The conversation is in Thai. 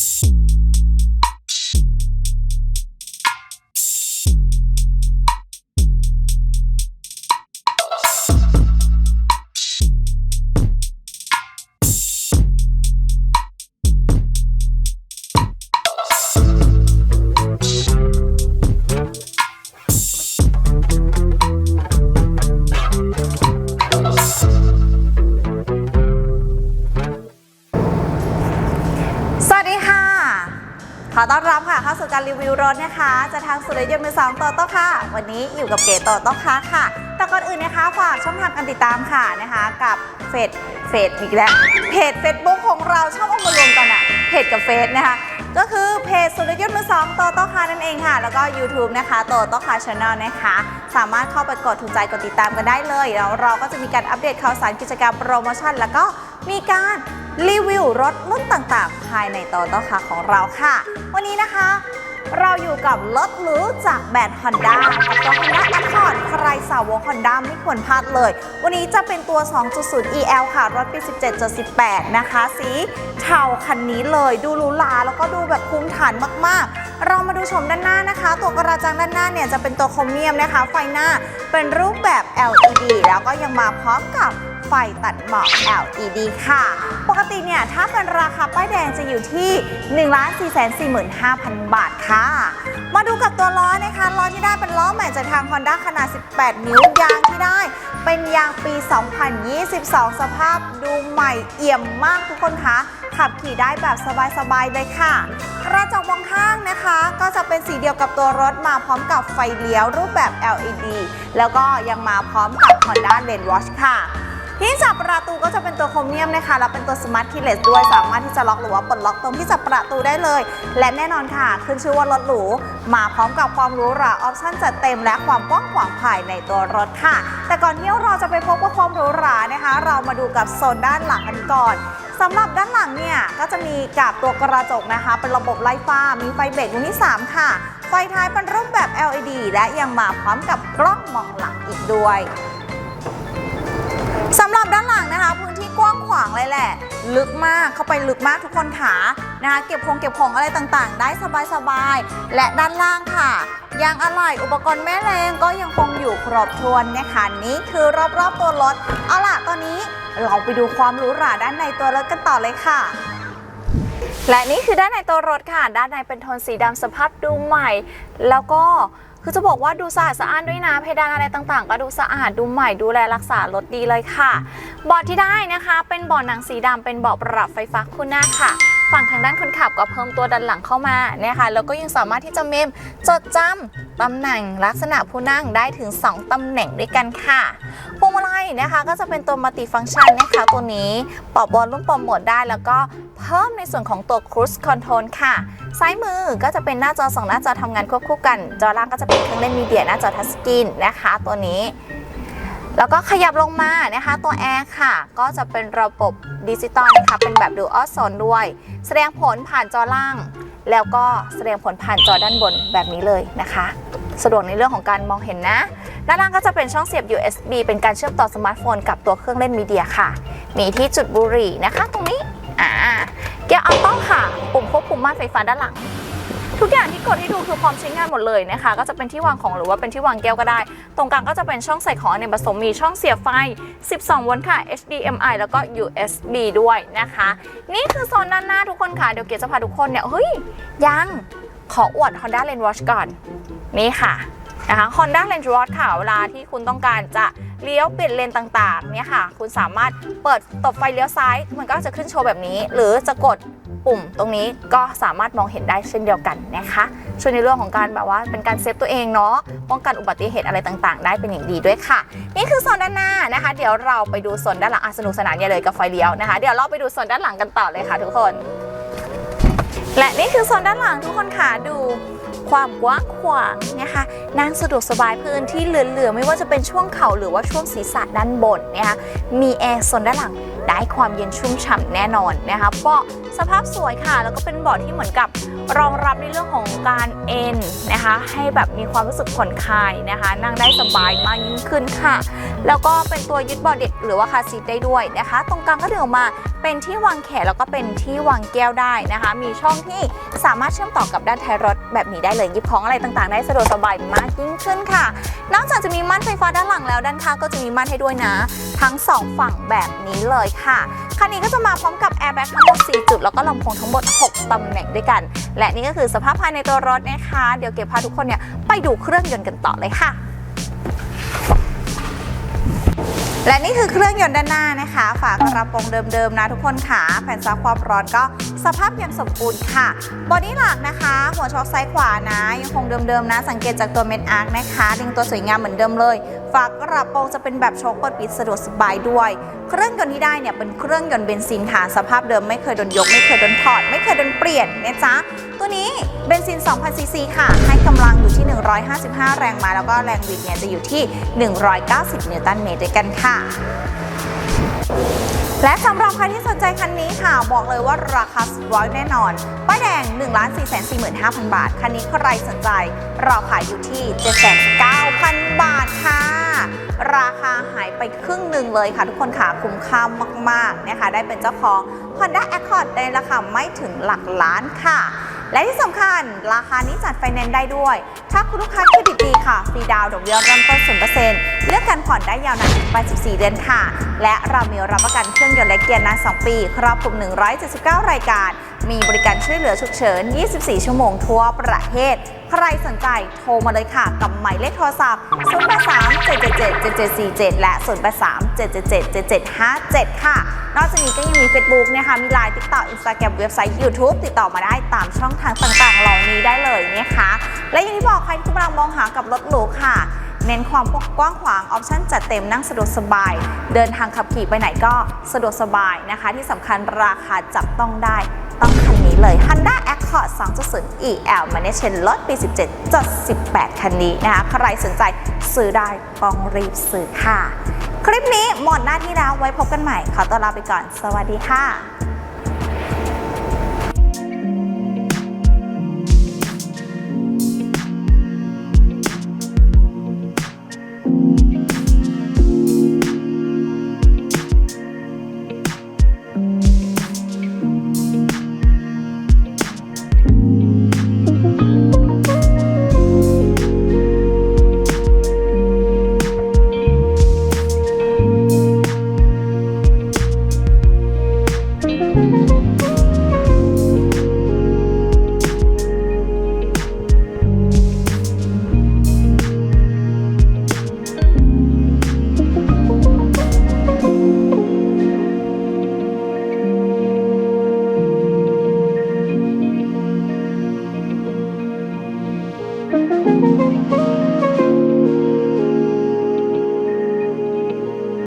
you อต้อนรับค่ะเข้าสู่การรีวิวรถนะคะ จะทางสุริยนต์มือสองโตโต้ค่ะ วันนี้อยู่กับเก๋โตโต้ค่ะค่ะ แต่ก่อนอื่นนะคะฝากช่องทางการติดตามค่ะนะคะกับเฟซเฟซอีกแล้วเพจเฟซบุ๊กของเราชอบเอามารวมกันอะเพจกับเฟซนะคะ ก็คือเพจสุริยนต์มือสองโตโต้คานั่นเองค่ะ แล้วก็ YouTube นะคะโตโต้คาชาแนลนะคะ สามารถเข้าไปกดถูกใจกดติดตามกันได้เลยแล้วเราก็จะมีการอัปเดตข่าวสารกิจกรรมโปรโมชั่น แล้วก็มีการรีวิวรถรุ่นต่างๆ ภายในโตโต้ค่ะของเราค่ะ วันนี้นะคะ เราอยู่กับรถหรูจากแบรนด์ Honda กับตัว Honda Accord ใครสาวก Honda ไม่ควรพลาดเลย วันนี้จะเป็นตัว 2.0 EL ค่ะ รถปี 17.18 นะคะ สีเทาคันนี้เลย ดูหรูหราแล้วก็ดูแบบคุ้มฐานมาก ๆ เรามาดูชมด้านหน้านะคะ ตัวกระจังด้านหน้าเนี่ยจะเป็นตัวโครเมียมนะคะ ไฟหน้าเป็นรูปแบบ LED แล้วก็ยังมาพร้อมกับ ไฟตัดหมอก LED ค่ะ ปกติเนี่ยถ้าเป็นราคาป้ายแดงจะอยู่ที่ 1 4 4 5 0 0 0 บาทค่ะ มาดูกับตัวล้อนะคะล้อที่ได้เป็นล้อใหม่จากทาง Honda ขนาด 18 นิ้วยางที่ได้ เป็นยางปี 2022 สภาพดูใหม่เอี่ยมมากทุกคนคะขับขี่ได้แบบสบายๆเลยค่ะกระจกมองข้างนะคะ ก็จะเป็นสีเดียวกับตัวรถมาพร้อมกับไฟเลี้ยวรูปแบบ LED แล้วก็ยังมาพร้อมกับ Honda Lane Watch ค่ะ ที่จับประตูก็จะเป็นตัวโครเมียมนะคะแล้วเป็นตัวสมาร์ทคีย์เลสด้วยสามารถที่จะล็อกหรือว่าปลดล็อกตรงที่จับประตูได้เลย และแน่นอนค่ะ ขึ้นชื่อว่ารถหรูมาพร้อมกับความหรูหราออปชั่นจัดเต็ม และความกว้างขวางภายในตัวรถค่ะ แต่ก่อนที่เราจะไปพบกับความหรูหรานะคะ เรามาดูกับโซนด้านหลังกันก่อนสำหรับด้านหลังเนี่ยก็จะมีกับตัวกระจกนะคะ เป็นระบบไล่ฟ้า มีไฟเบรกดวงที่3ค่ะ ไฟท้ายเป็นรูปแบบ LED และยังมาพร้อมกับกล้องมองหลังอีกด้วย สำหรับด้านหลังนะคะพื้นที่กว้างขวางเลยแหละ ลึกมากเข้าไปลึกมากทุกคนขานะคะเก็บของเก็บของอะไรต่างๆ ได้สบายๆ และด้านล่างค่ะยางอะไหล่อุปกรณ์แม่แรงก็ยังคงอยู่ครบถ้วนนะคะนี่คือรอบๆตัวรถเอาล่ะตอนนี้เราไปดูความหรูหราด้านในตัวรถกันต่อเลยค่ะ และนี่คือด้านในตัวรถค่ะ ด้านในเป็นโทนสีดำสภาพดูใหม่ แล้วก็คือจะบอกว่าดูสะอาดสะอ้านด้วยนะเพดานอะไรต่างๆ ก็ดูสะอาดดูใหม่ดูแลรักษารถดีเลยค่ะเบาะที่ได้นะคะ เป็นเบาะหนังสีดำเป็นเบาะปรับไฟฟ้าคู่หน้าค่ะ ฝั่งทางด้านคนขับก็เพิ่มตัวดันหลังเข้ามานะคะแล้วก็ยังสามารถที่จะเมมจดจำตำแหน่งลักษณะผู้นั่งได้ถึง 2ตำแหน่งด้วยกันค่ะพวงมาลัยนะคะก็จะเป็นตัวมัลติฟัง c t ชันนะคะตัวนี้ปรับบอลรุ่นปรับโหมดได้ แล้วก็เพิ่มในส่วนของตัว Cruise Control ค่ะ ซ้ายมือก็จะเป็นหน้าจอสองหน้าจอทำงานควบคู่กัน จอล่างก็จะเป็นเครื่องเล่นมีเดียหน้าจอทัชสกรีนนะคะ ตัวนี้ แล้วก็ขยับลงมานะคะ ตัวแอร์ค่ะ ก็จะเป็นระบบดิจิตอลนะคะเป็นแบบดูออสโซนด้วย แสดงผลผ่านจอล่าง แล้วก็แสดงผลผ่านจอด้านบนแบบนี้เลยนะคะ สะดวกในเรื่องของการมองเห็นนะ ด้านล่างก็จะเป็นช่องเสียบ USB เป็นการเชื่อมต่อสมาร์ทโฟนกับตัวเครื่องเล่นมีเดียค่ะ มีที่จุดบุหรี่นะคะ ตรงนี้อ่าเกียร์ออโต้ค่ะ ปุ่มควบคุมม่านไฟฟ้าด้านหลัง ทุกอย่างที่กดให้ดูคือพร้อมใช้งานหมดเลยนะคะ ก็จะเป็นที่วางของหรือว่าเป็นที่วางแก้วก็ได้ ตรงกลางก็จะเป็นช่องใส่ของอเนกประสงค์มีช่องเสียบไฟ 12 โวลต์ค่ะ HDMI แล้วก็ USB ด้วยนะคะ นี่คือโซนด้านหน้าทุกคนค่ะ เดี๋ยวเกียจะพาทุกคนเนี่ย เฮ้ย ยัง ขออวด Honda Lane Watch ก่อน นี่ค่ะ นะคะ Honda Lane Watch ค่ะเวลาที่คุณต้องการจะเลี้ยวเปลี่ยนเลนต่างๆเนี่ยค่ะ คุณสามารถเปิดตบไฟเลี้ยวซ้าย มันก็จะขึ้นโชว์แบบนี้ หรือจะกดปุ่มตรงนี้ก็สามารถมองเห็นได้เช่นเดียวกันนะคะ ช่วยในเรื่องของการแบบว่าเป็นการเซฟตัวเองเนาะป้องกันอุบัติเหตุอะไรต่างๆ ได้เป็นอย่างดีด้วยค่ะ นี่คือโซนด้านหน้านะคะ เดี๋ยวเราไปดูโซนด้านหลังสนุกสนานย่าเลยกับไฟเลี้ยวนะคะ เดี๋ยวเราไปดูโซนด้านหลังกันต่อเลยค่ะ ทุกคน และนี่คือโซนด้านหลังทุกคนค่ะดู ความกว้างขวางนะคะนั่งสะดวกสบายพื้นที่เหลือๆไม่ว่าจะเป็นช่วงเข่าหรือว่าช่วงศีรษะด้านบนนะคะมีแอร์โซนด้านหลังได้ความเย็นชุ่มฉ่ำแน่นอนนะคะเบาะสภาพสวยค่ะ แล้วก็เป็นเบาะที่เหมือนกับ รองรับในเรื่องของการเอนนะคะ ให้แบบมีความรู้สึกผ่อนคลายนะคะ นั่งได้สบายมากยิ่งขึ้นค่ะ แล้วก็เป็นตัวยึดบาะเด็กหรือว่าคาซีทได้ด้วยนะคะ ตรงกลางก็ดึงออกมาเป็นที่วางแขนแล้วก็เป็นที่วางแก้วได้นะคะ มีช่องที่สามารถเชื่อมต่อกับด้านท้ายรถแบบนี้ได้เลยยิบของอะไรต่างๆ ได้สะดวกสบายมากยิ่งขึ้นค่ะ นอกจากจะมีม่านไฟฟ้าด้านหลังแล้วด้านข้างก็จะมีม่านให้ด้วยนะ ทั้งสองฝั่งแบบนี้เลยค่ะ คันนี้ก็จะมาพร้อมกับแอร์แบ็กทั้งหมด 4 จุด แล้วก็ลำโพงทั้งหมด 6ตำแหน่งด้วยกัน และนี่ก็คือสภาพภายในตัวรถนะคะ เดี๋ยวเก็บพาทุกคนเนี่ยไปดูเครื่องยนต์กันต่อเลยค่ะและนี่คือเครื่องยนต์ด้านหน้านะคะ ฝากระโปรงเดิมๆนะทุกคนค่ะแผ่นซับความร้อนก็สภาพยังสมบูรณ์ค่ะบอดี้หลักนะคะ หัวช็อคซ้ายขวานะ ยังคงเดิมๆนะ สังเกตจากตัวเม็ดอาร์คนะคะดึงตัวสวยงามเหมือนเดิมเลย ฝากกระโปรงจะเป็นแบบโชคเปิดปิดสะดวกสบายด้วย เครื่องยนต์ที่ได้เนี่ยเป็นเครื่องยนต์เบนซินค่ะสภาพเดิมไม่เคยโดนยก ไม่เคยโดนถอด ไม่เคยโดนเปลี่ยนนะจ๊ะตัวนี้เบนซิน 2,000 ซีซีค่ะ ให้กำลังอยู่ที่ 155 แรงม้าแล้วก็แรงบิดเนี่ยจะอยู่ที่ 190 นิวตันเมตรด้วยกันค่ะและสำหรับใครที่สนใจคันนี้ค่ะ บอกเลยว่าราคาสุดร้อยแน่นอน ป้ายแดง 1 4 4 5 0 0 0 บาท คันนี้ใครสนใจ เราขายอยู่ที่ 79,000 บาทค่ะ ราคาหายไปครึ่งหนึ่งเลยค่ะ ทุกคนค่ะคุ้มค่ามากๆนะคะ ได้เป็นเจ้าของ Honda Accord ในราคาไม่ถึงหลักล้านค่ะ และที่สำคัญราคานี้จัดไฟแนนซ์ได้ด้วย ถ้าคุณลูกค้าเครดิตดีค่ะ ฟรีดาวน์ดอกเบี้ยเริ่มต้น0%เลือกการผ่อนได้ยาวนานถึง84เดือนค่ะ และเรามีรับประกันเครื่องยนต์และเกียร์นาน 2 ปี ครอบคลุม 179 รายการ มีบริการช่วยเหลือฉุกเฉิน 24 ชั่วโมงทั่วประเทศ ใครสนใจโทรมาเลยค่ะ กับหมายเลขโทรศัพท์ 083 777 7747 และ 083 777 7757 ค่ะ นอกจากนี้ก็ยังมี Facebook นะคะมี Line TikTok Instagram เว็บไซต์ YouTube ติดต่อมาได้ตามช่องทางต่างๆ เหล่านี้ได้เลยนะคะ และอย่างที่บอกใครที่กำลังมองหากับรถหรูค่ะเน้นความกว้างขวางออปชั่นจัดเต็มนั่งสะดวกสบาย เดินทางขับขี่ไปไหนก็สะดวกสบายนะคะ ที่สำคัญราคาจับต้องได้ เลย Honda Accord 2.0 EL m a n a g e n รถปี 17-18 คันนี้นะคะ ใครสนใจซื้อได้ต้องรีบซื้อค่ะ คลิปนี้หมดหน้าที่แล้วไว้พบกันใหม่ ขอตัวลาไปก่อน สวัสดีค่ะ